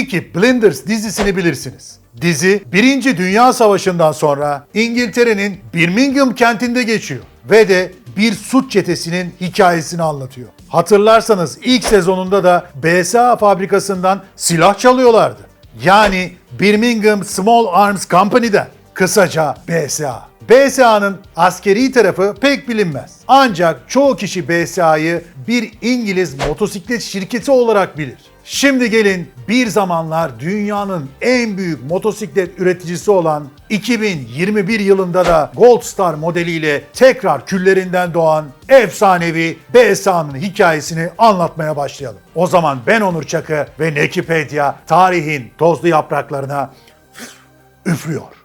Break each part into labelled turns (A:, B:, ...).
A: Peaky Blinders dizisini bilirsiniz. Dizi, Birinci Dünya Savaşı'ndan sonra İngiltere'nin Birmingham kentinde geçiyor ve de bir suç çetesinin hikayesini anlatıyor. Hatırlarsanız ilk sezonunda da BSA fabrikasından silah çalıyorlardı. Yani Birmingham Small Arms Company'den. Kısaca BSA. BSA'nın askeri tarafı pek bilinmez. Ancak çoğu kişi BSA'yı bir İngiliz motosiklet şirketi olarak bilir. Şimdi gelin bir zamanlar dünyanın en büyük motosiklet üreticisi olan 2021 yılında da Gold Star modeliyle tekrar küllerinden doğan efsanevi BSA'nın hikayesini anlatmaya başlayalım. O zaman ben Onur Çakı ve Nekipedia tarihin tozlu yapraklarına üflüyor.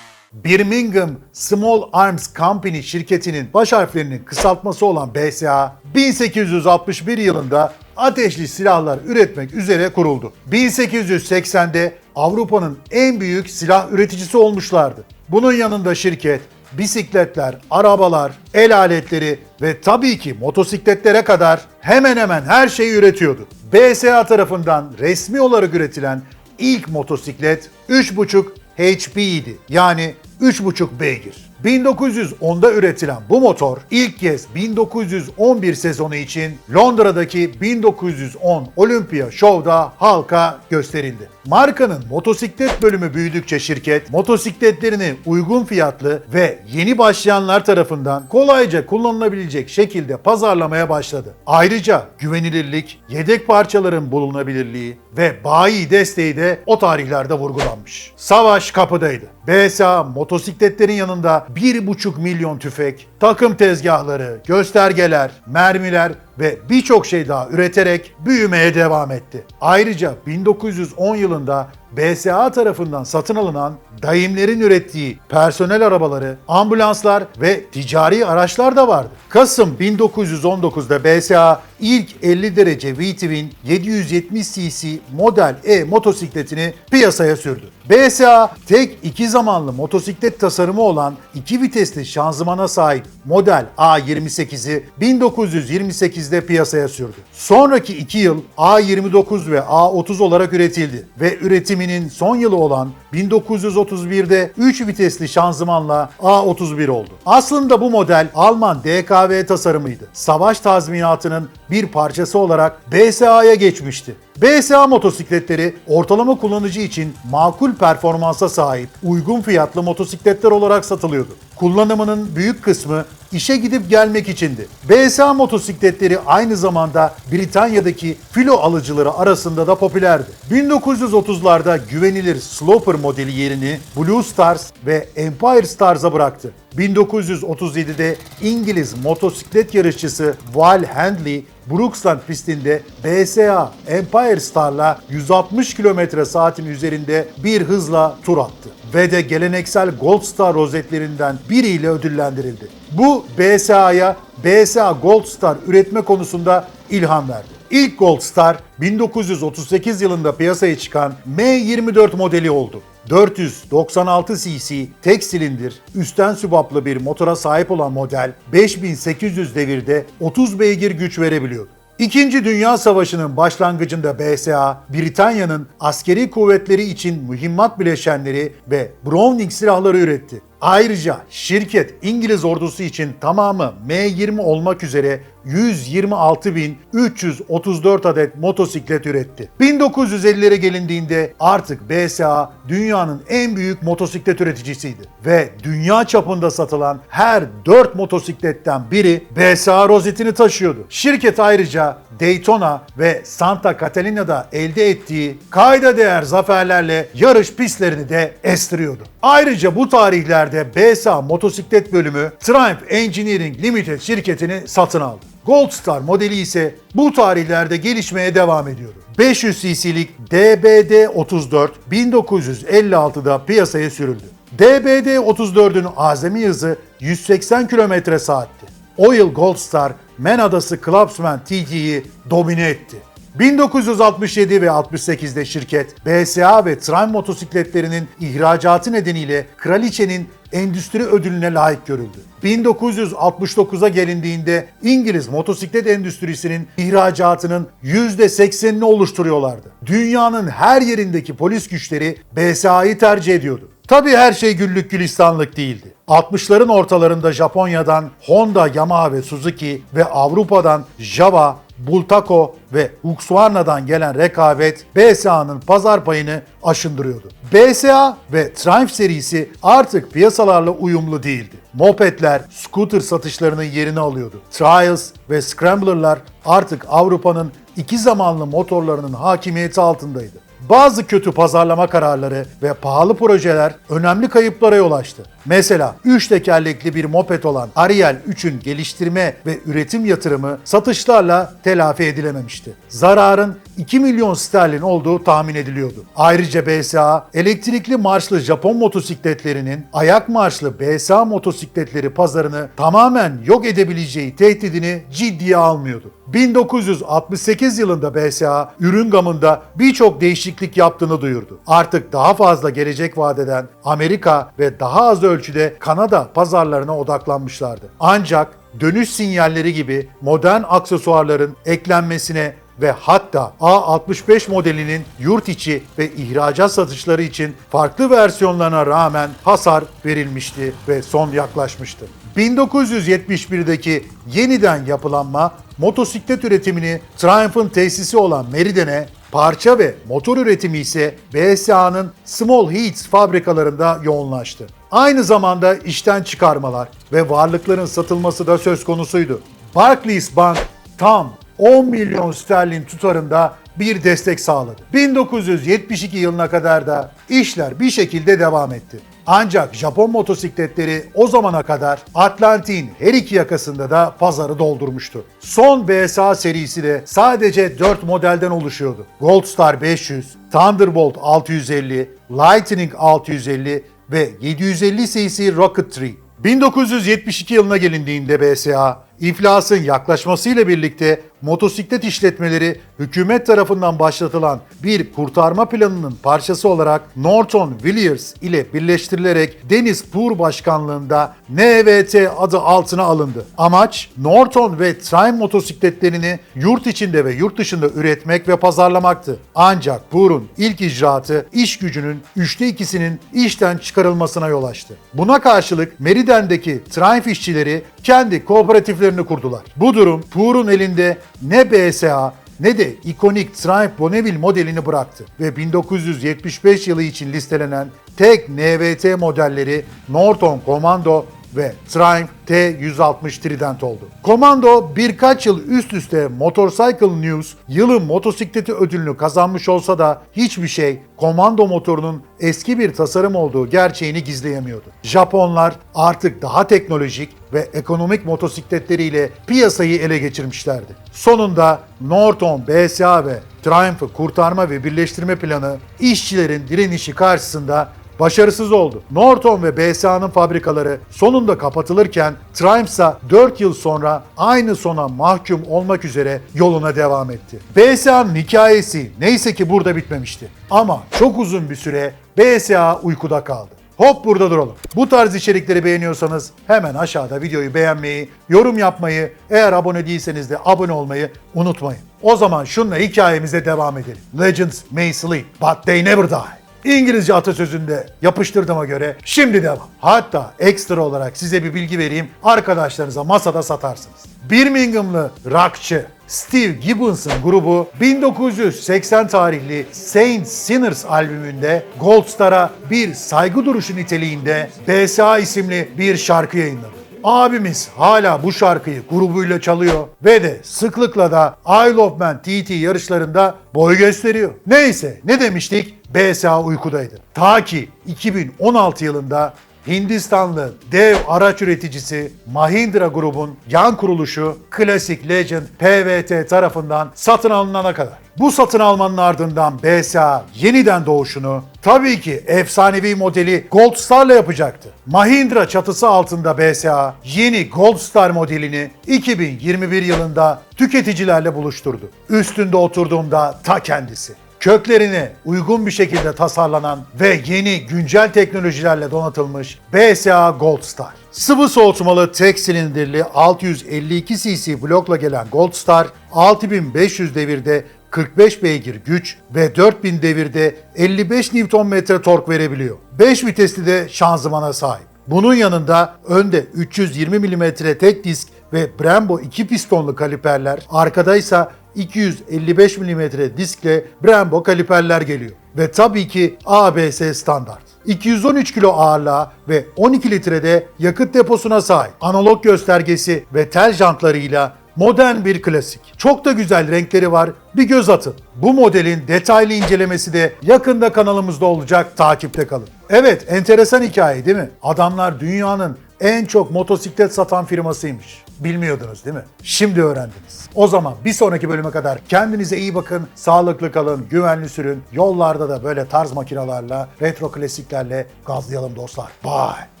A: Birmingham Small Arms Company şirketinin baş harflerinin kısaltması olan BSA, 1861 yılında ateşli silahlar üretmek üzere kuruldu. 1880'de Avrupa'nın en büyük silah üreticisi olmuşlardı. Bunun yanında şirket bisikletler, arabalar, el aletleri ve tabii ki motosikletlere kadar hemen hemen her şeyi üretiyordu. BSA tarafından resmi olarak üretilen ilk motosiklet 3.5 HP idi. Yani 3.5 beygir. 1910'da üretilen bu motor ilk kez 1911 sezonu için Londra'daki 1910 Olympia Show'da halka gösterildi. Markanın motosiklet bölümü büyüdükçe şirket motosikletlerini uygun fiyatlı ve yeni başlayanlar tarafından kolayca kullanılabilecek şekilde pazarlamaya başladı. Ayrıca güvenilirlik, yedek parçaların bulunabilirliği ve bayi desteği de o tarihlerde vurgulanmış. Savaş kapıdaydı. BSA motosikletlerin yanında 1,5 milyon tüfek, takım tezgahları, göstergeler, mermiler ve birçok şey daha üreterek büyümeye devam etti. Ayrıca 1910 yılında BSA tarafından satın alınan daimlerin ürettiği personel arabaları, ambulanslar ve ticari araçlar da vardı. Kasım 1919'da BSA ilk 50 derece V-Twin 770 cc Model E motosikletini piyasaya sürdü. BSA tek iki zamanlı motosiklet tasarımı olan iki vitesli şanzımana sahip Model A28'i 1928'de piyasaya sürdü. Sonraki iki yıl A29 ve A30 olarak üretildi ve üretiminin son yılı olan 1931'de 3 vitesli şanzımanla A31 oldu. Aslında bu model Alman DKV tasarımıydı. Savaş tazminatının bir parçası olarak BSA'ya geçmişti. BSA motosikletleri ortalama kullanıcı için makul performansa sahip uygun fiyatlı motosikletler olarak satılıyordu. Kullanımının büyük kısmı işe gidip gelmek içindi. BSA motosikletleri aynı zamanda Britanya'daki filo alıcıları arasında da popülerdi. 1930'larda güvenilir Sloper modeli yerini Blue Stars ve Empire Stars'a bıraktı. 1937'de İngiliz motosiklet yarışçısı Val Handley Brooksland pistinde BSA Empire Star'la 160 km saatin üzerinde bir hızla tur attı ve de geleneksel Gold Star rozetlerinden biriyle ödüllendirildi. Bu BSA'ya BSA Gold Star üretme konusunda ilham verdi. İlk Gold Star 1938 yılında piyasaya çıkan M24 modeli oldu. 496 cc tek silindir, üstten sübaplı bir motora sahip olan model 5800 devirde 30 beygir güç verebiliyordu. İkinci Dünya Savaşı'nın başlangıcında BSA, Britanya'nın askeri kuvvetleri için mühimmat bileşenleri ve Browning silahları üretti. Ayrıca şirket İngiliz ordusu için tamamı M20 olmak üzere 126.334 adet motosiklet üretti. 1950'lere gelindiğinde artık BSA dünyanın en büyük motosiklet üreticisiydi ve dünya çapında satılan her 4 motosikletten biri BSA rozetini taşıyordu. Şirket ayrıca Daytona ve Santa Catalina'da elde ettiği kayda değer zaferlerle yarış pistlerini de estiriyordu. Ayrıca bu tarihlerde BSA motosiklet bölümü Triumph Engineering Limited şirketini satın aldı. Gold Star modeli ise bu tarihlerde gelişmeye devam ediyordu. 500 cc'lik DBD-34 1956'da piyasaya sürüldü. DBD-34'ün azami hızı 180 km saatti. O yıl Gold Star, Man Adası Clubsman TT'yi domine etti. 1967 ve 68'de şirket BSA ve Triumph motosikletlerinin ihracatı nedeniyle Kraliçenin endüstri ödülüne layık görüldü. 1969'a gelindiğinde İngiliz motosiklet endüstrisinin ihracatının %80'ini oluşturuyorlardı. Dünyanın her yerindeki polis güçleri BSA'yı tercih ediyordu. Tabii her şey güllük gülistanlık değildi. 60'ların ortalarında Japonya'dan Honda, Yamaha ve Suzuki ve Avrupa'dan Java, Bultaco ve Husqvarna'dan gelen rekabet BSA'nın pazar payını aşındırıyordu. BSA ve Triumph serisi artık piyasalarla uyumlu değildi. Mopedler, scooter satışlarının yerini alıyordu. Trials ve Scrambler'lar artık Avrupa'nın iki zamanlı motorlarının hakimiyeti altındaydı. Bazı kötü pazarlama kararları ve pahalı projeler önemli kayıplara yol açtı. Mesela 3 tekerlekli bir moped olan Ariel 3'ün geliştirme ve üretim yatırımı satışlarla telafi edilememişti. Zararın 2 milyon sterlin olduğu tahmin ediliyordu. Ayrıca BSA, elektrikli marşlı Japon motosikletlerinin ayak marşlı BSA motosikletleri pazarını tamamen yok edebileceği tehdidini ciddiye almıyordu. 1968 yılında BSA ürün gamında birçok değişiklik yaptığını duyurdu. Artık daha fazla gelecek vadeden Amerika ve daha az ölçüde Kanada pazarlarına odaklanmışlardı. Ancak dönüş sinyalleri gibi modern aksesuarların eklenmesine ve hatta A65 modelinin yurt içi ve ihracat satışları için farklı versiyonlarına rağmen hasar verilmişti ve son yaklaşmıştı. 1971'deki yeniden yapılanma motosiklet üretimini Triumph'ın tesisi olan Meriden'e Parça ve motor üretimi ise BSA'nın Small Heats fabrikalarında yoğunlaştı. Aynı zamanda işten çıkarmalar ve varlıkların satılması da söz konusuydu. Barclays Bank tam 10 milyon sterlin tutarında bir destek sağladı. 1972 yılına kadar da işler bir şekilde devam etti. Ancak Japon motosikletleri o zamana kadar Atlantik'in her iki yakasında da pazarı doldurmuştu. Son BSA serisi de sadece 4 modelden oluşuyordu. Goldstar 500, Thunderbolt 650, Lightning 650 ve 750 cc Rocket 3. 1972 yılına gelindiğinde BSA, iflasın yaklaşmasıyla birlikte motosiklet işletmeleri hükümet tarafından başlatılan bir kurtarma planının parçası olarak Norton Williams ile birleştirilerek Deniz Pur başkanlığında NVT adı altına alındı. Amaç Norton ve Triumph motosikletlerini yurt içinde ve yurt dışında üretmek ve pazarlamaktı. Ancak Pur'un ilk icraatı iş gücünün üçte ikisinin işten çıkarılmasına yol açtı. Buna karşılık Meriden'deki Triumph işçileri kendi kooperatiflerini kurdular. Bu durum Pur'un elinde ne BSA ne de ikonik Triumph Bonneville modelini bıraktı ve 1975 yılı için listelenen tek NVT modelleri Norton Commando ve Triumph T160 Trident oldu. Commando birkaç yıl üst üste Motorcycle News yılın motosikleti ödülünü kazanmış olsa da hiçbir şey Commando motorunun eski bir tasarım olduğu gerçeğini gizleyemiyordu. Japonlar artık daha teknolojik ve ekonomik motosikletleriyle piyasayı ele geçirmişlerdi. Sonunda Norton, BSA ve Triumph'ı kurtarma ve birleştirme planı işçilerin direnişi karşısında başarısız oldu. Norton ve BSA'nın fabrikaları sonunda kapatılırken Triumph ise 4 yıl sonra aynı sona mahkum olmak üzere yoluna devam etti. BSA'nın hikayesi neyse ki burada bitmemişti. Ama çok uzun bir süre BSA uykuda kaldı. Hop burada duralım. Bu tarz içerikleri beğeniyorsanız hemen aşağıda videoyu beğenmeyi, yorum yapmayı, eğer abone değilseniz de abone olmayı unutmayın. O zaman şunla hikayemize devam edelim. Legends may sleep, but they never die. İngilizce atasözünde yapıştırdığıma göre şimdi devam. Hatta ekstra olarak size bir bilgi vereyim. Arkadaşlarınıza masada satarsınız. Birminghamlı rockçı Steve Gibbons'ın grubu 1980 tarihli Saint Sinners albümünde Gold Star'a bir saygı duruşu niteliğinde BSA isimli bir şarkı yayınladı. Abimiz hala bu şarkıyı grubuyla çalıyor ve de sıklıkla da Isle of Man TT yarışlarında boy gösteriyor. Neyse ne demiştik? BSA uykudaydı. Ta ki 2016 yılında Hindistanlı dev araç üreticisi Mahindra grubun yan kuruluşu Classic Legend PVT tarafından satın alınana kadar. Bu satın almanın ardından BSA yeniden doğuşunu tabii ki efsanevi modeli Gold Star'la yapacaktı. Mahindra çatısı altında BSA yeni Gold Star modelini 2021 yılında tüketicilerle buluşturdu. Üstünde oturduğumda ta kendisi. Köklerine uygun bir şekilde tasarlanan ve yeni güncel teknolojilerle donatılmış BSA Gold Star. Sıvı soğutmalı tek silindirli 652 cc blokla gelen Gold Star 6500 devirde 45 beygir güç ve 4000 devirde 55 Nm tork verebiliyor. 5 vitesli de şanzımana sahip. Bunun yanında önde 320 mm tek disk ve Brembo 2 pistonlu kaliperler, arkada ise 255 mm diskle Brembo kaliperler geliyor. Ve tabii ki ABS standart. 213 kilo ağırlığa ve 12 litrede yakıt deposuna sahip. Analog göstergesi ve tel jantlarıyla modern bir klasik. Çok da güzel renkleri var. Bir göz atın. Bu modelin detaylı incelemesi de yakında kanalımızda olacak. Takipte kalın. Evet, enteresan hikaye değil mi? Adamlar dünyanın en çok motosiklet satan firmasıymış. Bilmiyordunuz değil mi? Şimdi öğrendiniz. O zaman bir sonraki bölüme kadar kendinize iyi bakın, sağlıklı kalın, güvenli sürün. Yollarda da böyle tarz makinalarla, retro klasiklerle gazlayalım dostlar. Bye.